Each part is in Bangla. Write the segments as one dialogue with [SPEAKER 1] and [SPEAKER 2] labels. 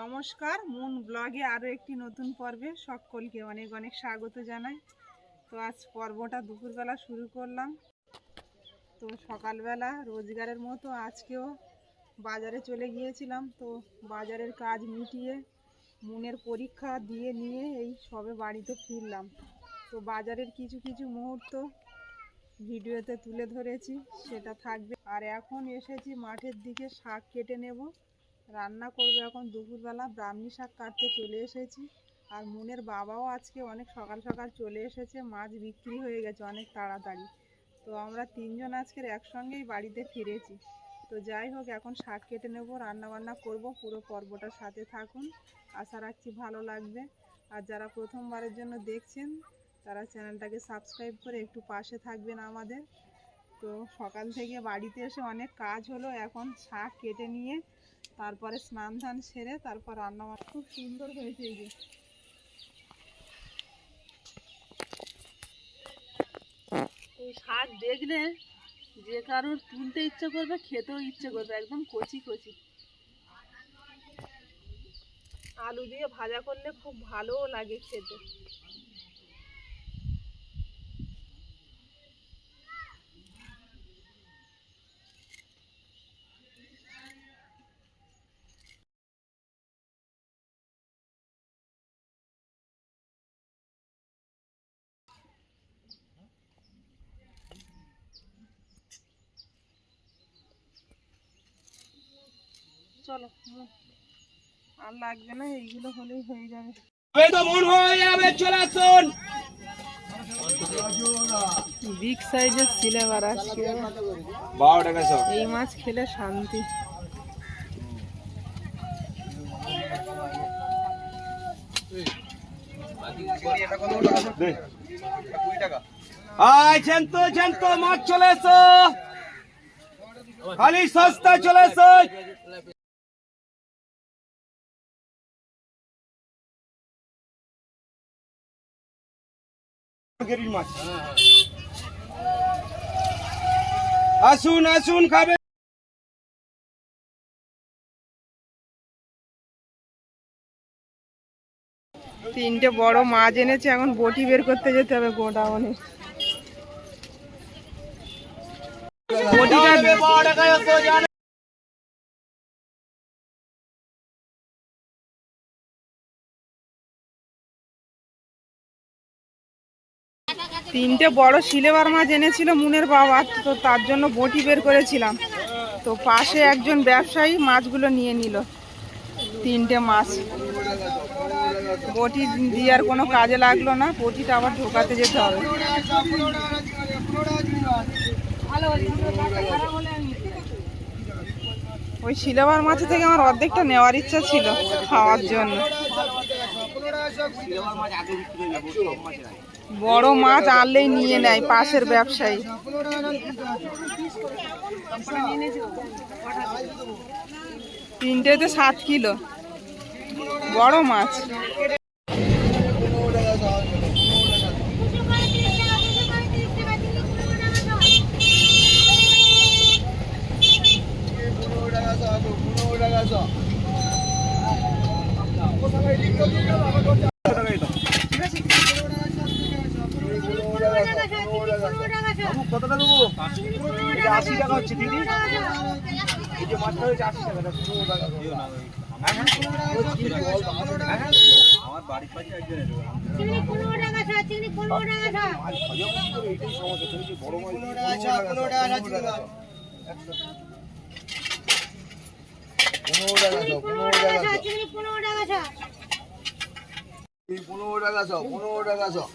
[SPEAKER 1] নমস্কার, মুন ব্লগে আরও একটি নতুন পর্বে সকলকে অনেক অনেক স্বাগত জানাই। তো আজ পর্বটা দুপুরবেলা শুরু করলাম। তো সকালবেলা রোজগারের মতো আজকেও বাজারে চলে গিয়েছিলাম। তো বাজারের কাজ মিটিয়ে মুনের পরীক্ষা দিয়ে নিয়ে এই সবে বাড়িতে ফিরলাম। তো বাজারের কিছু কিছু মুহূর্ত ভিডিওতে তুলে ধরেছি, সেটা থাকবে। আর এখন এসেছি মাঠের দিকে শাক কেটে নেব। রান্না করব এখন। দুপুরবেলা ব্রাহ্মী শাক কাটতে চলে এসেছি। আর মনের বাবাও আজকে অনেক সকাল সকাল চলে এসেছে। মাছ বিক্রি হয়ে গেছে অনেক তাড়াতাড়ি। তো আমরা তিনজন আজকের একসঙ্গেই বাড়িতে ফিরেছি। তো যাই হোক, এখন শাক কেটে নেব রান্না বান্না করব, পুরো পর্বটার সাথে থাকুন। আশা রাখছি ভালো লাগবে। আর যারা প্রথমবারের জন্য দেখছেন, তারা চ্যানেলটাকে সাবস্ক্রাইব করে একটু পাশে থাকবেন আমাদের। তো সকাল থেকে বাড়িতে এসে অনেক কাজ হলো। এখন শাক কেটে নিয়ে তারপরে স্নান ধান সেরে তারপর রান্না খুব সুন্দর হয়েছে এই যে। শাক দেখলে যে কারোর তুলতে ইচ্ছে করবে, খেতেও ইচ্ছে করবে, একদম কচি কচি। আলু দিয়ে ভাজা করলে খুব ভালোও লাগে খেতে। চলো আর লাগবে না এইগুলো হলেই হয়ে যাবে। বিগ সাইজের সিলেবার আসছে
[SPEAKER 2] বারো টাকা সব।
[SPEAKER 1] এই মাছ খেলে শান্তি।
[SPEAKER 2] আয় মাছ চলে এসো। খালি সস্তা চলে মাছ। আসুন আসুন খাবে।
[SPEAKER 1] তিনটে বড় মাছ এনেছে এখন বটি বের করতে যেতে হবে গোডাউনে। বটিটা তিনটে বড় সিলেবার মাছ এনেছিল মুনের বাবা, তো তার জন্য বটি বের করেছিলাম। তো পাশে একজন ব্যবসায়ী মাছগুলো নিয়ে নিল, তিনটে মাছ। বটি দিয়ে আর কোনো কাজে লাগল না, বটিটা আবার ঢোকাতে যেতে হবে। ওই সিলেবার মাছ থেকে আমার অর্ধেকটা নেওয়ার ইচ্ছা ছিল খাওয়ার জন্য। বড় মাছ আনলেই নিয়ে নেয় পাশের ব্যবসায়ী। তিনটেতে সাত কিলো। বড় মাছ
[SPEAKER 2] দেবো এই যে আশি টাকা হচ্ছে দিদি। এই যে মাছটা হয়েছে আশি টাকা পনেরো টাকা। আমার বাড়ির পাশে যে বড় মাছ পনেরো টাকা পনেরো টাকা পনেরো টাকা
[SPEAKER 3] পনেরো টাকা দাও
[SPEAKER 4] পনেরো টাকা ছ চিংড়ি পনেরো টাকা ছ
[SPEAKER 3] পনেরো টাকা দাও পনেরো টাকা দাও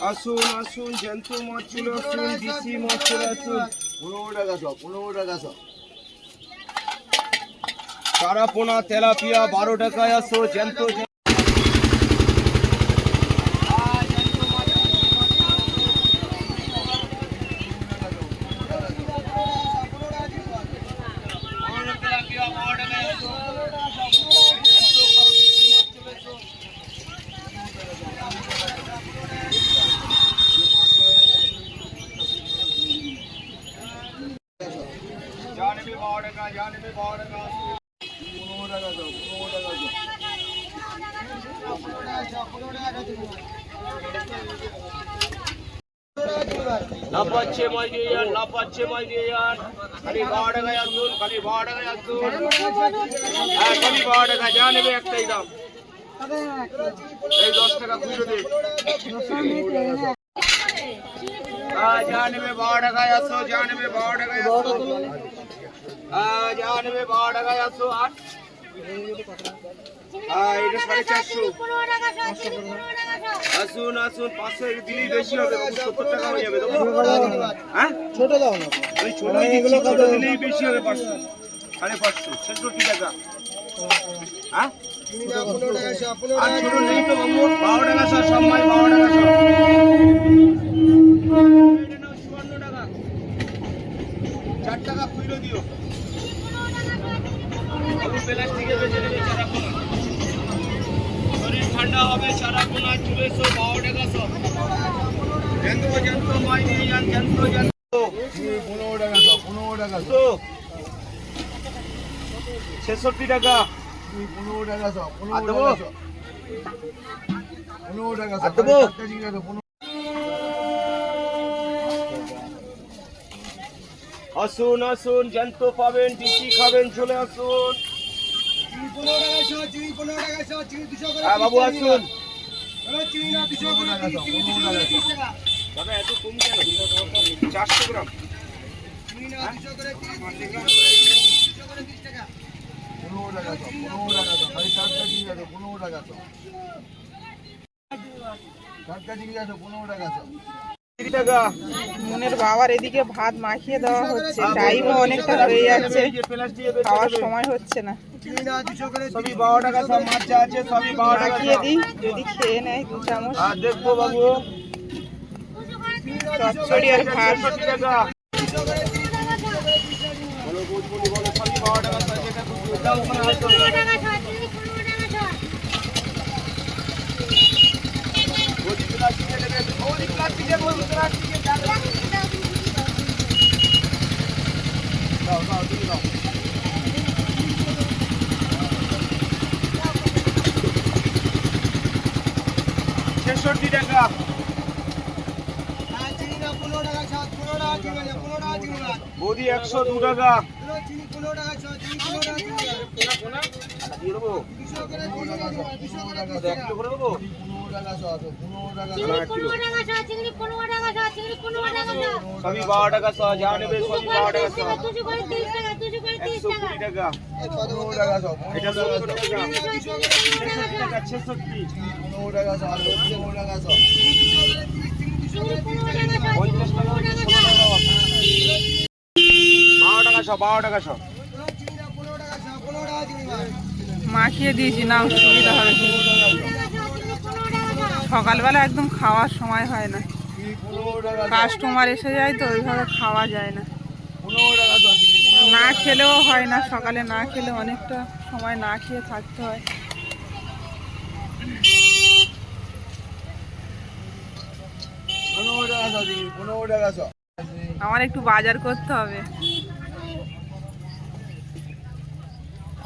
[SPEAKER 2] আসুন আসুন জ্যান্ত মাছ চলে আসুন দিশি মাছ চলে আসুন।
[SPEAKER 3] পনেরো টাকা দাও পনেরো টাকা
[SPEAKER 2] তেলাপিয়া বারো টাকায় আসো জ্যান্ত যা নেবে বাবা টাকা যা নেবে বারো টাকা
[SPEAKER 3] পনেরো টাকা দাও পনেরো টাকা দাও
[SPEAKER 2] লাফাচ্ছে মাই দিয়ে যান লাফাচ্ছে মাই দিয়ে যান খালি বারো টাকায় আসুন খালি বারো টাকায় আসুন হ্যাঁ খালি বারো টাকা যা নেবে একটাই দাম এই দশ টাকা খুচরো দিন হ্যাঁ যা নেবে বারো টাকায় আসো যা নেবে বারো টাকায় আসো হ্যাঁ যা নেবে বারো আর হ্যাঁ এটা সাড়ে চারশো
[SPEAKER 4] টাকা টাকা
[SPEAKER 2] আসুন আসুন পাঁচশো দিলেই বেশি হবে সত্তর টাকা হয়ে যাবে হ্যাঁ
[SPEAKER 3] ছোট দাও না
[SPEAKER 2] ওই ছোট বেশি হবে পাঁচশো সাড়ে পাঁচশো ছেষট্টি টাকা হ্যাঁ
[SPEAKER 3] টাকা
[SPEAKER 2] বারো টাকা সব সম্মাই বারো টাকা সব। ঠান্ডা হবে চারা পোনা চুলে সব বারো টাকা সব। জ্যান্ত জ্যান্ত মাই নিয়ে যান জ্যান্ত জ্যান্ত
[SPEAKER 3] পনেরো টাকা সব পনেরো টাকা সব
[SPEAKER 2] ছেষট্টি টাকা।
[SPEAKER 3] পনেরো টাকা সব পনেরো টাকা সব পনেরো টাকা সব পনেরো
[SPEAKER 2] আসুন আসুন জ্যান্ত পাবেন টিসি খাবেন চলে আসুন। বাবু আসুন। চারশো গ্রাম।
[SPEAKER 3] তিরিশ টাকা পনেরো টাকা পনেরো টাকা সব খালি চিংড়ি আছে পনেরো টাকা সব চিংড়ি আছে পনেরো টাকা
[SPEAKER 2] তিরিশ টাকা।
[SPEAKER 1] মনের বাবার এদিকে ভাত মাখিয়ে দেওয়া হচ্ছে টাইমও অনেকটা হয়ে যাচ্ছে খাওয়ার সময় হচ্ছে না। মাখিয়ে দিই যদি খেয়ে নেয় দু চামচ।
[SPEAKER 2] আর দেখব বাবু।
[SPEAKER 1] চচ্চড়ি আর ভাত
[SPEAKER 2] বলো বৌদি বলি বলো সবই বারো টাকা সব যেটা খুশি ওটা ওখানে আসো।
[SPEAKER 4] পনেরো টাকা ছ চিংড়ি পনেরো টাকা ছ
[SPEAKER 2] বৌদি প্লাস্টিকে নেবে বৌদি প্লাস্টিকে বৌদি প্লাস্টিকে
[SPEAKER 3] দাও দাও তুমি দাও
[SPEAKER 2] ছেষট্টি টাকা
[SPEAKER 3] চিংড়ি না পনেরো টাকা সব পনেরো টাকা চিংড়ি আছে পনেরো টাকা চিংড়ি আছে
[SPEAKER 2] বৌদি একশো দু টাকা। সবই বারো টাকা সহ, যা নেবে সবই বারো টাকা সহ।
[SPEAKER 4] টাকা। টাকা। টাকা
[SPEAKER 2] পঞ্চাশ টাকা হচ্ছে ষোলো টাকা বারো টাকা সব বারো টাকা সব
[SPEAKER 1] মাখিয়ে দিয়েছি, না সুবিধা হবে সকালবেলা একদম খাওয়ার সময় হয় না। কাস্টমার এসে যায় তো, ওইভাবে খাওয়া যায় না। না খেলেও হয় না, সকালে না খেলে অনেকটা সময় না খেয়ে থাকতে হয়
[SPEAKER 3] পনেরো টাকা সব চিংড়ি পনেরো টাকা সব
[SPEAKER 1] আমার একটু বাজার করতে হবে।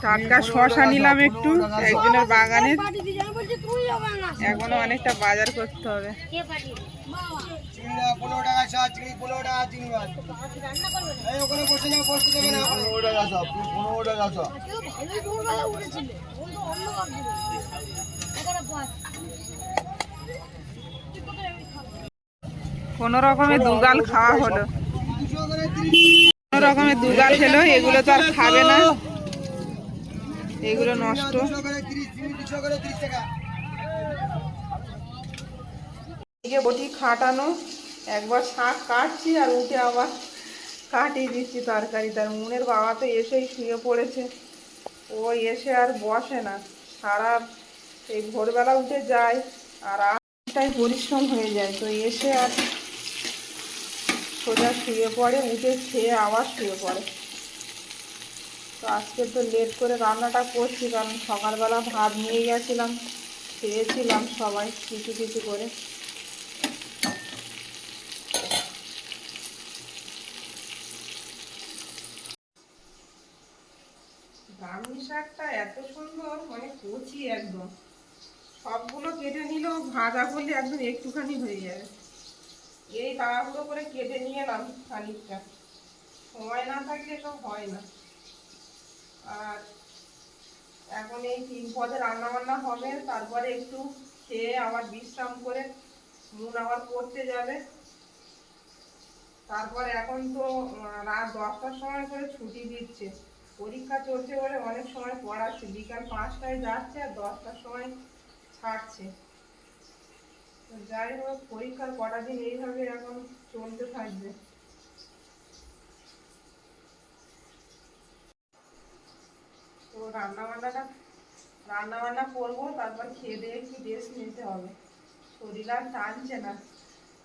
[SPEAKER 1] টাটকা শশা নিলাম একটু, একজনের বাগানের।
[SPEAKER 4] পাঠিয়ে দিয়েছে আমি বলছি তুই হবে না
[SPEAKER 1] এখনও অনেকটা বাজার করতে হবে। কোনো রকমের দুগাল খাওয়া হলো। কোনো রকমের দুগাল খেলো, এগুলো তো আর খাবে না। এগুলো নষ্ট। বটি খাটানো, একবার শাক কাটছি আর উঠে আবার কাটিয়ে দিচ্ছি তরকারি। তার মনের বাবা তো এসেই শুয়ে পড়েছে। ও এসে আর বসে না। সারা এই ভোরবেলা উঠে যায় আর আমটাই পরিশ্রম হয়ে যায়। তো এসে আর সোজা শুয়ে পড়ে উঠে খেয়ে আবার শুয়ে পড়ে। তো আজকে তো লেট করে রান্নাটা করছি, কারণ সকালবেলা ভাত নিয়ে গেছিলাম, খেয়েছিলাম সবাই কিছু কিছু করে। শাকটা এত সুন্দর মানে একদম। সবগুলো কেটে নিলেও ভাজা করলে একদম একটুখানি হয়ে যাবে। এই তাড়াহুড়ো করে কেটে নিয়ে এলাম খানিকটা। সময় না থাকলে সব হয় না। আর এখন এই তিন পদে রান্না বান্না হবে, তারপরে একটু খেয়ে আবার বিশ্রাম করে মুন আবার পড়তে যাবে। তারপর এখন তো রাত দশটার সময় করে ছুটি দিচ্ছে। পরীক্ষা চলছে বলে অনেক সময় পড়াচ্ছে। বিকাল পাঁচটায় যাচ্ছে আর দশটার সময় ছাড়ছে। তো যাই হোক, পরীক্ষার কটা দিন এইভাবে এখন চলতে থাকবে। তো রান্না বান্নাটা রান্না বান্না করব, তারপর খেয়ে দিয়ে একটু রেস্ট নিতে হবে। শরীর আর টানছে না।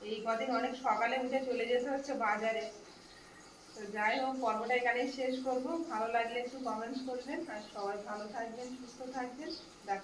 [SPEAKER 1] এই কদিন অনেক সকালে উঠে চলে যেতে হচ্ছে বাজারে। তো যাই হোক, পর্বটা এখানেই শেষ করব। ভালো লাগলে একটু কমেন্টস করবেন। আর সবাই ভালো থাকবেন, সুস্থ থাকবেন। দেখা